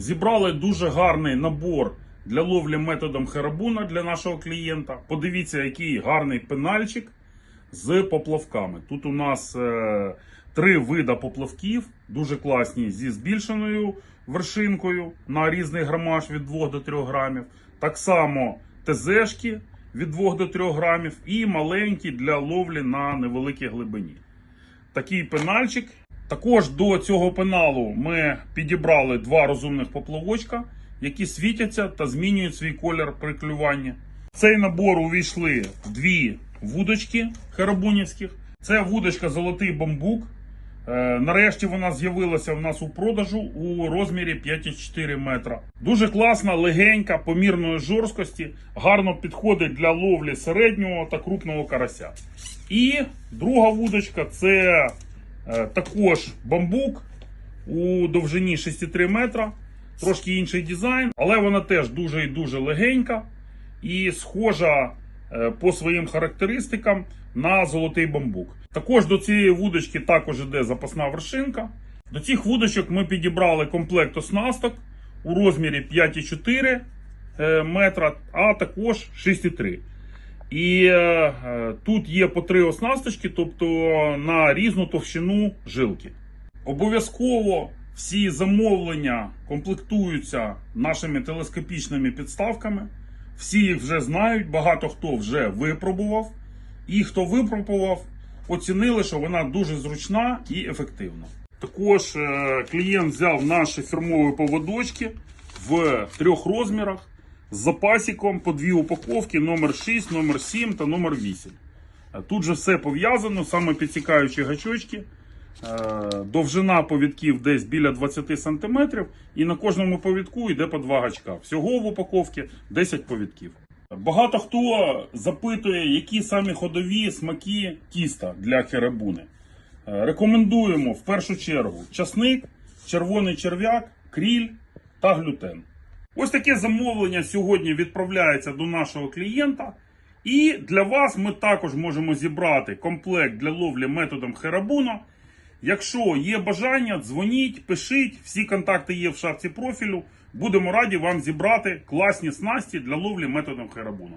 Зібрали дуже гарний набор для ловлі методом херабуна для нашого клієнта. Подивіться, який гарний пенальчик з поплавками. Тут у нас е, три вида поплавків, дуже класні зі збільшеною вершинкою на різний грамаж від 2 до 3 грамів. Так само ТЗшки від 2 до 3 грамів і маленькі для ловлі на невеликій глибині. Такий пенальчик. Також до цього пеналу ми підібрали два розумних поплавочка, які світяться та змінюють свій колір при клюванні. В цей набор увійшли дві вудочки херабунівських. Це вудочка Золотий бамбук. Е, Нарешті вона з'явилася в нас у продажу у розмірі 5,4 метра. Дуже класна, легенька, помірної жорсткості, гарно підходить для ловлі середнього та крупного карася. І друга вудочка це також бамбук у довжині 6,3 метра. Трошки інший дизайн, але вона теж дуже і дуже легенька і схожа е, по своїм характеристикам на золотий бамбук. Також до цієї вудочки також іде запасна вершинка. До цих вудочок ми підібрали комплект оснасток у розмірі 5,4 е, метра, а також 6,3. І е, е, тут є по три оснасточки, тобто на різну товщину жилки. Обов'язково всі замовлення комплектуються нашими телескопічними підставками. Всі їх вже знають, багато хто вже випробував. І хто випробував, оцінили, що вона дуже зручна і ефективна. Також е, клієнт взяв наші фірмові поводочки в трьох розмірах з запасиком по дві упаковки: номер 6, номер 7 та номер 8. Е, Тут же все пов'язано, саме підсікаючі гачочки. Е, Довжина повідків десь біля 20 см, і на кожному повідку йде по два гачка. Всього в упаковці 10 повідків. Багато хто запитує, які самі ходові смаки тіста для херебуни. Е, Рекомендуємо в першу чергу часник, червоний черв'як, кріль та глютен. Ось таке замовлення сьогодні відправляється до нашого клієнта. І для вас ми також можемо зібрати комплект для ловлі методом херабуна. Якщо є бажання, дзвоніть, пишіть, всі контакти є в шапці профілю. Будемо раді вам зібрати класні снасті для ловлі методом херабуна.